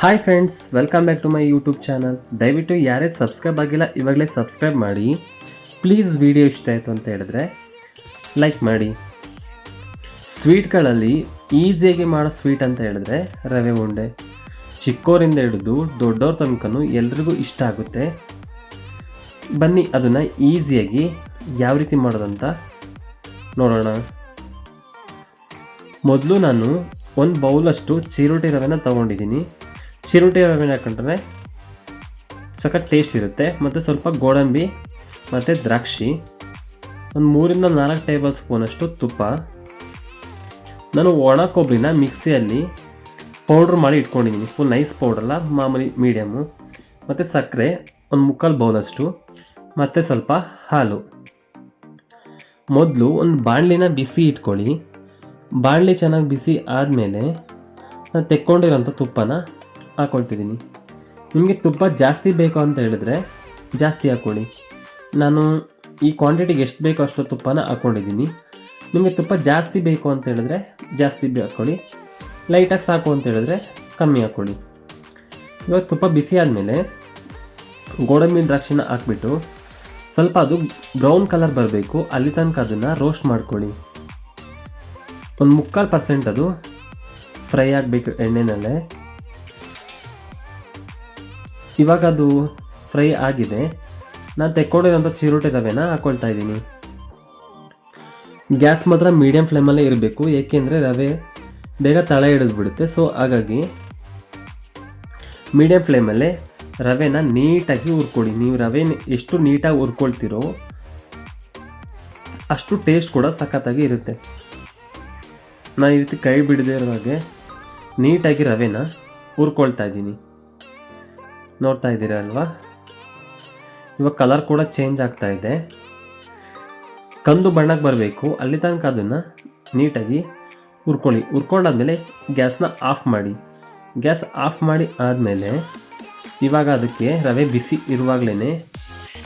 Hi friends welcome back to my YouTube channel ದಯವಿಟ್ಟು ಯಾರೇ subscribe ಆಗಿಲ್ಲ, ಇವಾಗಲೇ ಸಬ್ಸ್ಕ್ರೈಬ್ ಮಾಡಿ. ಪ್ಲೀಸ್ ವಿಡಿಯೋ ಇಷ್ಟ ಆಯಿತು ಅಂತ ಹೇಳಿದ್ರೆ ಲೈಕ್ ಮಾಡಿ. ಸ್ವೀಟ್ಗಳಲ್ಲಿ ಈಸಿಯಾಗಿ ಮಾಡೋ ಸ್ವೀಟ್ ಅಂತ ಹೇಳಿದ್ರೆ, ರವೆ ಉಂಡೆ. ಚಿಕ್ಕೋರಿಂದ ಹಿಡಿದು ದೊಡ್ಡವ್ರ ತನಕನೂ ಎಲ್ರಿಗೂ ಇಷ್ಟ ಆಗುತ್ತೆ. ಬನ್ನಿ, ಅದನ್ನು ಈಸಿಯಾಗಿ ಯಾವ ರೀತಿ ಮಾಡೋದಂತ ನೋಡೋಣ. ಮೊದಲು ನಾನು ಒಂದು ಬೌಲಷ್ಟು ಚಿರೋಟಿ ರವೆನ ತೊಗೊಂಡಿದ್ದೀನಿ. ಚಿರೋಟಿ ರವೆನ ಹಾಕೊಂಡ್ರೆ? ಸಖತ್ ಟೇಸ್ಟ್ ಇರುತ್ತೆ. ಮತ್ತು ಸ್ವಲ್ಪ ಗೋಡಂಬಿ, ಮತ್ತು ದ್ರಾಕ್ಷಿ, ಒಂದು ಮೂರಿಂದ ನಾಲ್ಕು ಟೇಬಲ್ ಸ್ಪೂನಷ್ಟು ತುಪ್ಪ. ನಾನು ಒಣ ಕೊಬ್ಬರಿನ ಮಿಕ್ಸಿಯಲ್ಲಿ ಪೌಡ್ರ್ ಮಾಡಿ ಇಟ್ಕೊಂಡಿದ್ದೀನಿ ಫುಲ್ ನೈಸ್ ಪೌಡ್ರಲ್ಲ ಮಾಮೂಲಿ ಮೀಡಿಯಮ್ಮು ಮತ್ತು ಸಕ್ಕರೆ, ಒಂದು ಮುಕ್ಕಾಲು ಬೌಲಷ್ಟು ಮತ್ತು ಸ್ವಲ್ಪ ಹಾಲು. ಮೊದಲು ಒಂದು ಬಾಣಲಿನ ಬಿಸಿ ಇಟ್ಕೊಳ್ಳಿ. ಬಾಣಲಿ ಚೆನ್ನಾಗಿ ಬಿಸಿ ಆದಮೇಲೆ, ನಾನು ತೆಕ್ಕೊಂಡಿರೋಂಥ ತುಪ್ಪನ ಹಾಕ್ಕೊಳ್ತಿದ್ದೀನಿ ನಿಮಗೆ ತುಪ್ಪ ಜಾಸ್ತಿ ಬೇಕು ಅಂತ ಹೇಳಿದ್ರೆ ಜಾಸ್ತಿ ಹಾಕ್ಕೊಳ್ಳಿ. ನಾನು ಈ ಕ್ವಾಂಟಿಟಿಗೆ ಎಷ್ಟು ಬೇಕೋ ಅಷ್ಟು ತುಪ್ಪನ ಹಾಕ್ಕೊಂಡಿದ್ದೀನಿ. ನಿಮಗೆ ತುಪ್ಪ ಜಾಸ್ತಿ ಬೇಕು ಅಂತ ಹೇಳಿದ್ರೆ ಜಾಸ್ತಿ ಹಾಕ್ಕೊಳ್ಳಿ. ಲೈಟಾಗಿ ಸಾಕು ಅಂತ ಹೇಳಿದ್ರೆ ಕಮ್ಮಿ ಹಾಕ್ಕೊಳ್ಳಿ. ಇವಾಗ ತುಪ್ಪ ಬಿಸಿ ಆದಮೇಲೆ ಗೋಡಂಬಿ ದ್ರಾಕ್ಷಿನ ಹಾಕ್ಬಿಟ್ಟು ಸ್ವಲ್ಪ ಅದು ಬ್ರೌನ್ ಕಲರ್ ಬರಬೇಕು. ಅಲ್ಲಿ ತನಕ ಅದನ್ನು ರೋಸ್ಟ್ ಮಾಡ್ಕೊಳ್ಳಿ. ಒಂದು ಮುಕ್ಕಾಲು ಪರ್ಸೆಂಟ್ ಅದು ಫ್ರೈ ಆಗಬೇಕು ಎಣ್ಣೆನಲ್ಲೇ. ಇವಾಗ ಅದು ಫ್ರೈ ಆಗಿದೆ. ನಾನು ತೆಕ್ಕೊಂಡಿರೋಂಥ ಚಿರೋಟೆ ರವೆನ ಹಾಕ್ಕೊಳ್ತಾ ಇದ್ದೀನಿ. ಗ್ಯಾಸ್ ಮಾತ್ರ ಮೀಡಿಯಂ ಫ್ಲೇಮಲ್ಲೇ ಇರಬೇಕು. ಏಕೆಂದರೆ ರವೆ ಬೇಗ ತಳ ಹಿಡಿದ್ಬಿಡುತ್ತೆ. ಸೊ ಹಾಗಾಗಿ ಮೀಡಿಯಂ ಫ್ಲೇಮಲ್ಲೇ ರವೆನ ನೀಟಾಗಿ ಹುರ್ಕೊಳ್ಳಿ. ನೀವು ರವೆ ಎಷ್ಟು ನೀಟಾಗಿ ಹುರ್ಕೊಳ್ತೀರೋ ಅಷ್ಟು ಟೇಸ್ಟ್ ಕೂಡ ಸಖತ್ತಾಗಿ ಇರುತ್ತೆ. ನಾನು ಈ ರೀತಿ ಕೈ ಬಿಡದೇ ಇರೋ ಹಾಗೆ ನೀಟಾಗಿ ರವೆನ ಹುರ್ಕೊಳ್ತಾ ಇದ್ದೀನಿ. ನೋಡ್ತಾ ಇದ್ದೀರಾ ಅಲ್ವಾ? ಇವಾಗ ಕಲರ್ ಕೂಡ ಚೇಂಜ್ ಆಗ್ತಾ ಇದೆ. ಕಂದು ಬಣ್ಣಕ್ಕೆ ಬರಬೇಕು. ಅಲ್ಲಿ ತನಕ ಅದನ್ನು ನೀಟಾಗಿ ಹುರ್ಕೊಳ್ಳಿ. ಹುರ್ಕೊಂಡಾದ್ಮೇಲೆ ಗ್ಯಾಸ್ನ ಆಫ್ ಮಾಡಿ. ಗ್ಯಾಸ್ ಆಫ್ ಮಾಡಿ ಆದಮೇಲೆ ಇವಾಗ ಅದಕ್ಕೆ ರವೆ ಬಿಸಿ ಇರುವಾಗಲೇ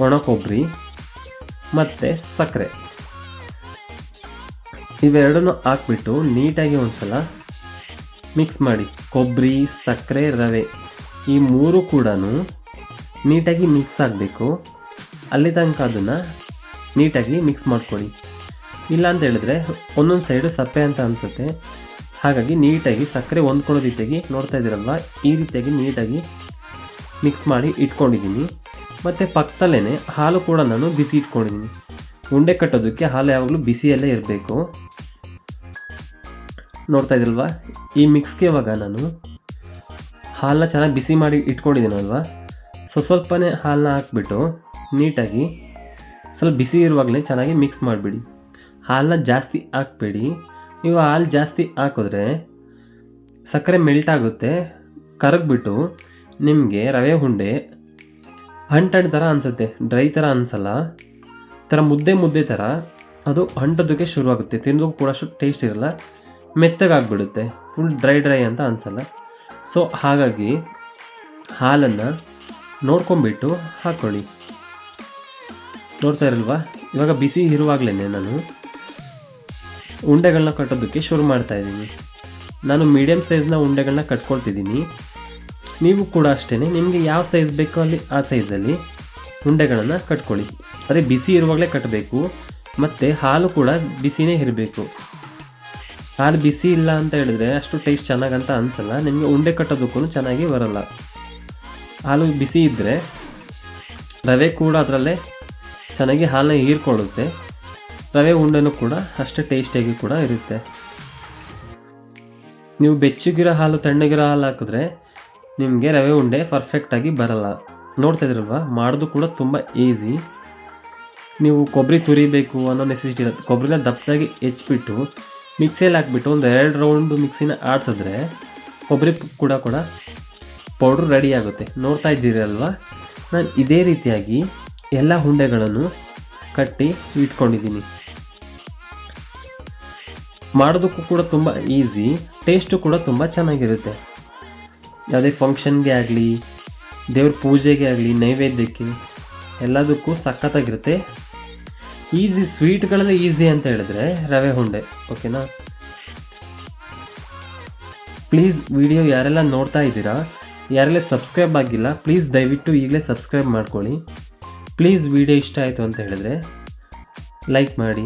ಒಣ ಕೊಬ್ಬರಿ ಮತ್ತು ಸಕ್ಕರೆ. ಇವೆರಡನ್ನೂ ಹಾಕ್ಬಿಟ್ಟು ನೀಟಾಗಿ ಒಂದು ಸಲ ಮಿಕ್ಸ್ ಮಾಡಿ. ಕೊಬ್ಬರಿ ಸಕ್ಕರೆ, ರವೆ. ಈ ಮೂರು ಕೂಡ ನೀಟಾಗಿ ಮಿಕ್ಸ್ ಆಗಬೇಕು. ಅಲ್ಲಿ ತನಕ ಅದನ್ನು ನೀಟಾಗಿ ಮಿಕ್ಸ್ ಮಾಡ್ಕೊಳ್ಳಿ. ಇಲ್ಲ ಅಂತ ಹೇಳಿದ್ರೆ ಒಂದೊಂದು ಸೈಡು ಸಪ್ಪೆ ಅಂತ ಅನಿಸುತ್ತೆ. ಹಾಗಾಗಿ ನೀಟಾಗಿ ಸಕ್ಕರೆ ಹೊಂದ್ಕೊಳ್ಳೋ ರೀತಿಯಾಗಿ ನೋಡ್ತಾ ಇದ್ದೀರಲ್ವ? ಈ ರೀತಿಯಾಗಿ ನೀಟಾಗಿ ಮಿಕ್ಸ್ ಮಾಡಿ ಇಟ್ಕೊಂಡಿದ್ದೀನಿ. ಮತ್ತು ಪಕ್ಕದಲ್ಲೇ ಹಾಲು ಕೂಡ ನಾನು ಬಿಸಿ ಇಟ್ಕೊಂಡಿದ್ದೀನಿ. ಉಂಡೆ ಕಟ್ಟೋದಕ್ಕೆ ಹಾಲು ಯಾವಾಗಲೂ ಬಿಸಿಯಲ್ಲೇ ಇರಬೇಕು. ನೋಡ್ತಾ ಇದ್ರಲ್ವಾ ಈ ಮಿಕ್ಸ್ಗೆ ಇವಾಗ ನಾನು ಹಾಲನ್ನ ಚೆನ್ನಾಗಿ ಬಿಸಿ ಮಾಡಿ ಇಟ್ಕೊಂಡಿದ್ದೀನಲ್ವಾ ಸೊ ಸ್ವಲ್ಪನೇ ಹಾಲನ್ನ ಹಾಕ್ಬಿಟ್ಟು ನೀಟಾಗಿ ಸ್ವಲ್ಪ ಬಿಸಿ ಇರುವಾಗಲೇ ಚೆನ್ನಾಗಿ ಮಿಕ್ಸ್ ಮಾಡಿಬಿಡಿ. ಹಾಲನ್ನ ಜಾಸ್ತಿ ಹಾಕ್ಬೇಡಿ. ನೀವು ಹಾಲು ಜಾಸ್ತಿ ಹಾಕಿದ್ರೆ ಸಕ್ಕರೆ ಮೆಲ್ಟ್ ಆಗುತ್ತೆ. ಕರಗ್ಬಿಟ್ಟು ನಿಮಗೆ ರವೆ ಉಂಡೆ ಅಂಟಣ್ ಥರ ಅನಿಸುತ್ತೆ. ಡ್ರೈ ಥರ ಅನಿಸಲ್ಲ. ಥರ ಮುದ್ದೆ ಮುದ್ದೆ ಥರ ಅದು ಅಂಟೋದಕ್ಕೆ ಶುರುವಾಗುತ್ತೆ. ತಿನ್ನೋದು ಕೂಡ ಅಷ್ಟು ಟೇಸ್ಟ್ ಇರಲ್ಲ. ಮೆತ್ತಗಾಗ್ಬಿಡುತ್ತೆ. ಫುಲ್ ಡ್ರೈ ಡ್ರೈ ಅಂತ ಅನಿಸಲ್ಲ. ಸೊ, ಹಾಗಾಗಿ ಹಾಲನ್ನು ನೋಡ್ಕೊಂಬಿಟ್ಟು ಹಾಕ್ಕೊಳ್ಳಿ ನೋಡ್ತಾ ಇರಲ್ವಾ? ಇವಾಗ ಬಿಸಿ ಇರುವಾಗಲೇ ನಾನು ಉಂಡೆಗಳನ್ನ ಕಟ್ಟೋದಕ್ಕೆ ಶುರು ಮಾಡ್ತಾ ಇದ್ದೀನಿ. ನಾನು ಮೀಡಿಯಮ್ ಸೈಜ್ನ ಉಂಡೆಗಳನ್ನ ಕಟ್ಕೊಳ್ತಿದ್ದೀನಿ. ನೀವು ಕೂಡ ಅಷ್ಟೇ ನಿಮಗೆ ಯಾವ ಸೈಜ್ ಬೇಕೋ ಅಲ್ಲಿ ಆ ಸೈಜಲ್ಲಿ ಉಂಡೆಗಳನ್ನು ಕಟ್ಕೊಳ್ಳಿ. ಅದೇ ಬಿಸಿ ಇರುವಾಗಲೇ ಕಟ್ಟಬೇಕು ಮತ್ತು ಹಾಲು ಕೂಡ ಬಿಸಿನೇ ಇರಬೇಕು. ಹಾಲು ಬಿಸಿ ಇಲ್ಲ ಅಂತ ಹೇಳಿದ್ರೆ ಅಷ್ಟು ಟೇಸ್ಟ್ ಚೆನ್ನಾಗಂತ ಅನಿಸಲ್ಲ. ನಿಮಗೆ ಉಂಡೆ ಕಟ್ಟೋದಕ್ಕೂ ಚೆನ್ನಾಗಿ ಬರಲ್ಲ. ಹಾಲು ಬಿಸಿ ಇದ್ದರೆ ರವೆ ಕೂಡ ಅದರಲ್ಲೇ ಚೆನ್ನಾಗಿ ಹಾಲನ್ನ ಹೀರ್ಕೊಳ್ಳುತ್ತೆ. ರವೆ ಉಂಡೆನೂ ಕೂಡ ಅಷ್ಟೇ ಟೇಸ್ಟಿಯಾಗಿ ಕೂಡ ಇರುತ್ತೆ. ನೀವು ಬೆಚ್ಚಗಿರೋ ಹಾಲು, ತಣ್ಣಗಿರೋ ಹಾಲು ಹಾಕಿದ್ರೆ ನಿಮಗೆ ರವೆ ಉಂಡೆ ಪರ್ಫೆಕ್ಟಾಗಿ ಬರಲ್ಲ. ನೋಡ್ತಾ ಇದ್ರಲ್ವಾ? ಮಾಡೋದು ಕೂಡ ತುಂಬ ಈಸಿ ನೀವು ಕೊಬ್ಬರಿ ತುರಿಬೇಕು ಅನ್ನೋ ನೆಸೆಸಿಟಿ ಇರುತ್ತೆ. ಕೊಬ್ಬರಿನ ದಪ್ಪದಾಗಿ ಹೆಚ್ಚಿಬಿಟ್ಟು ಮಿಕ್ಸಿಯಲ್ಲಿ ಹಾಕ್ಬಿಟ್ಟು ಒಂದು ಎರಡು ರೌಂಡು ಮಿಕ್ಸಿನ ಆಡ್ಸಿದ್ರೆ ಕೊಬ್ಬರಿ ಕೂಡ ಕೂಡ ಪೌಡ್ರ್ ರೆಡಿ ಆಗುತ್ತೆ. ನೋಡ್ತಾ ಇದ್ದೀರಲ್ವಾ ನಾನು ಇದೇ ರೀತಿಯಾಗಿ ಎಲ್ಲ ಹುಂಡೆಗಳನ್ನು ಕಟ್ಟಿ ಇಟ್ಕೊಂಡಿದ್ದೀನಿ. ಮಾಡೋದಕ್ಕೂ ಕೂಡ ತುಂಬ ಈಸಿ ಟೇಸ್ಟು ಕೂಡ ತುಂಬ ಚೆನ್ನಾಗಿರುತ್ತೆ. ಯಾವುದೇ ಫಂಕ್ಷನ್ಗೆ ಆಗಲಿ, ದೇವ್ರ ಪೂಜೆಗೆ ಆಗಲಿ, ನೈವೇದ್ಯಕ್ಕೆ ಎಲ್ಲದಕ್ಕೂ ಸಖತ್ತಾಗಿರುತ್ತೆ. ಈಸಿ ಸ್ವೀಟ್ಗಳಲ್ಲಿ ಈಸಿ ಅಂತ ಹೇಳಿದ್ರೆ ರವೆ ಹುಂಡೆ ಓಕೆನಾ ಪ್ಲೀಸ್ ವಿಡಿಯೋ ಯಾರೆಲ್ಲ ನೋಡ್ತಾ ಇದ್ದೀರಾ, ಯಾರೆಲ್ಲ ಸಬ್ಸ್ಕ್ರೈಬ್ ಆಗಿಲ್ಲ ಪ್ಲೀಸ್ ದಯವಿಟ್ಟು ಈಗಲೇ ಸಬ್ಸ್ಕ್ರೈಬ್ ಮಾಡ್ಕೊಳ್ಳಿ. ಪ್ಲೀಸ್ ವಿಡಿಯೋ ಇಷ್ಟ ಆಯಿತು ಅಂತ ಹೇಳಿದ್ರೆ ಲೈಕ್ ಮಾಡಿ.